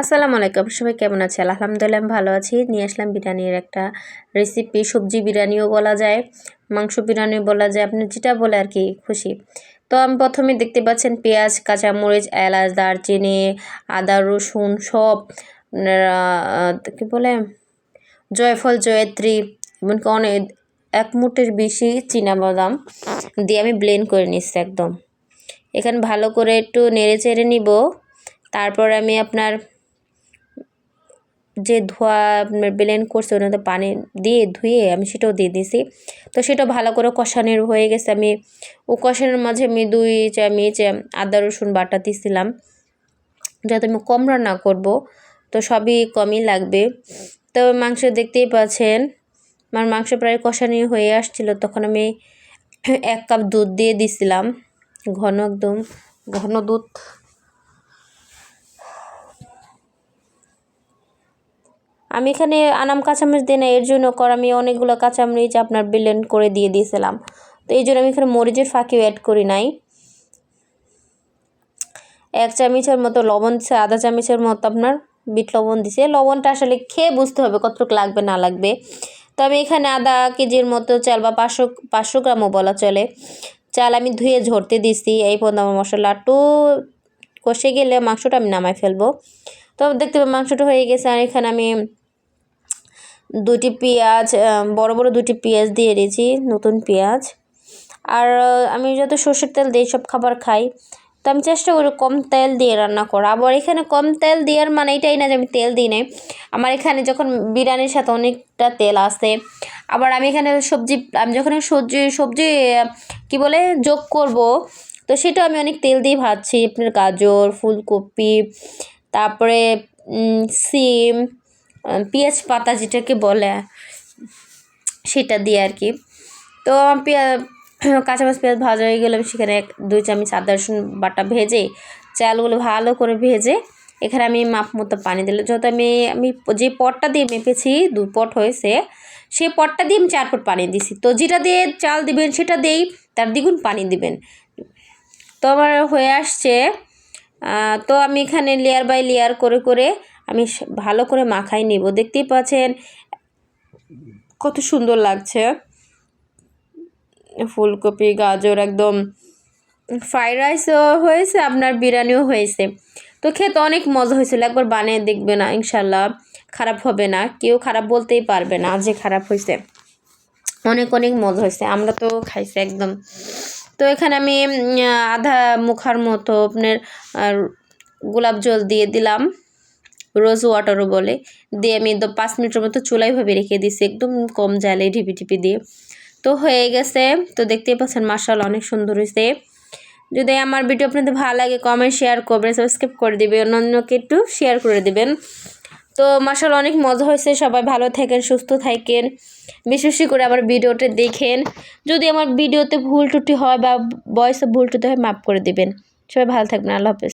আসসালামু আলাইকুম। সবাই কেমন আছে আলহামদুলিল্লাহ আমি ভালো আছি। নিয়ে আসলাম বিরিয়ানির একটা রেসিপি সবজি বিরিয়ানিও বলা যায়, মাংস বিরিয়ানিও বলা যায়। আপনি যেটা বলে আর কি খুশি। তো আমি প্রথমে দেখতে পাচ্ছেন পেঁয়াজ, কাঁচামরিচ, এলাচ, দারচিনি, আদা, রসুন সব কী বলে? জয়ফল, জয়ত্রী, এমনকি অনেক, এক মুঠের বেশি বাদাম দিয়ে আমি ব্লেন্ড করে নিচ্ছি একদম। এখানে ভালো করে একটু নেড়ে চেড়ে নিব। তারপর আমি আপনার যে ধোয়া ব্লেন্ড করছে ওনাতে পানি দিয়ে ধুয়ে আমি সেটাও দিয়ে দিয়েছি তো সেটা ভালো করে কষানোর হয়ে গেছে। আমি ও কষানোর মাঝে আমি দুই চামচ আদা, রসুন বাটা দিয়েছিলাম যাতে আমি কম রান্না করব, তো সবই কমই লাগবে। তো মাংস দেখতেই পাচ্ছেন, আমার মাংস প্রায় কষানি হয়ে আসছিল। তখন আমি এক কাপ দুধ দিয়ে দিছিলাম, ঘন একদম, ঘন দুধ। আমি এখানে আনাম কাঁচামরিচ দিই না, এর জন্য কর আমি অনেকগুলো কাঁচামরিচ আপনার ব্লেন্ড করে দিয়ে দিয়েছিলাম। তো এই জন্য আমি এখানে মরিচের ফাঁকিও অ্যাড করি নাই। এক চামচের মতো লবণ দিচ্ছে আধা চামচের মতো আপনার বিট লবণ দিছে। লবণটা আসলে খেয়ে বুঝতে হবে কতটুকু লাগবে, না লাগবে। তো আমি এখানে আধা কেজির মতো চাল বা পাঁচশো পাঁচশো গ্রামও বলা চলে। চাল আমি ধুয়ে ঝরতে দিছি, এই পর্যন্ত আমার মশলা একটু কষে গেলে মাংসটা আমি নামাই ফেলব। তো দেখতে পাবো মাংসটা হয়ে গেছে, আর এখানে আমি দুটি পেঁয়াজ বড় বড় দুটি পেঁয়াজ দিয়ে দিয়েছি নতুন পেঁয়াজ। আর আমি যত সর্ষের তেল দিয়ে সব খাবার খাই, তো আমি চেষ্টা করি কম তেল দিয়ে রান্না করা। আবার এখানে কম তেল দেওয়ার মানে এটাই না যে আমি তেল দিই নাই। আমার এখানে যখন বিরিয়ানির সাথে অনেকটা তেল আসে আবার আমি এখানে সবজি, আমি যখন সবজি সবজি কি বলে, যোগ করব, তো সেটা আমি অনেক তেল দিয়ে ভাজছি। আপনার গাজর, ফুলকপি, তারপরে সিম পেঁয়াজ পাতা যেটাকে বলে, সেটা দিয়ে আর কি। তো পেঁয়াজ কাঁচামাচ পেঁয়াজ ভাজা হয়ে গেলে সেখানে এক, দুই চামচ আদা, রসুন বাটা ভেজে, চালগুলো ভালো করে ভেজে, এখানে আমি মাপ মতো পানি দিলাম। যত আমি আমি যে পটটা দিয়ে মেপেছি, দু পট হয়েছে সেই পটটা দিয়ে আমি চার পট পানি দিছি। তো যেটা দিয়ে চাল দিবেন, সেটা দিয়েই তার দ্বিগুণ পানি দিবেন। তো আমার হয়ে আসছে তো আমি এখানে লেয়ার বাই লেয়ার করে করে আমি ভালো করে মাখাই নিব। দেখতেই পাচ্ছেন কত সুন্দর লাগছে। ফুলকপি, গাজর একদম ফ্রাইড রাইসও হয়েছে, আপনার বিরিয়ানিও হয়েছে। তো খেতে অনেক মজা হয়েছিল, একবার বানিয়ে দেখবে না, ইনশাল্লাহ। খারাপ হবে না, কেউ খারাপ বলতেই পারবে না যে খারাপ হয়েছে। অনেক অনেক মজা হয়েছে, আমরা তো খাইছি একদম। তো এখানে আমি আধা মুখার মতো আপনার গোলাপ জল দিয়ে দিলাম। রোজ ওয়াটারও বলে। দিয়ে আমি একদম পাঁচ মিনিটের মতো চুলাইভাবে রেখে দিছি একদম কম জালে ঢিপি ঢিপি দিয়ে। তো হয়ে গেছে। তো দেখতেই পাচ্ছেন মার্শাল অনেক সুন্দর হয়েছে। যদি আমার ভিডিও আপনাদের ভালো লাগে কমেন্ট শেয়ার করবেন সাবস্ক্রাইব করে দেবেন, অন্যকে একটু শেয়ার করে দেবেন। তো মার্শাল অনেক মজা হয়েছে। সবাই ভালো থাকেন, সুস্থ থাকেন। বেশি বেশি করে আমার ভিডিওটা দেখেন। যদি আমার ভিডিওতে ভুল টুটি হয় বা বয়সে ভুল টুটি হয়, মাফ করে দেবেন। সবাই ভালো থাকবেন, আল্লাহ হাফেজ।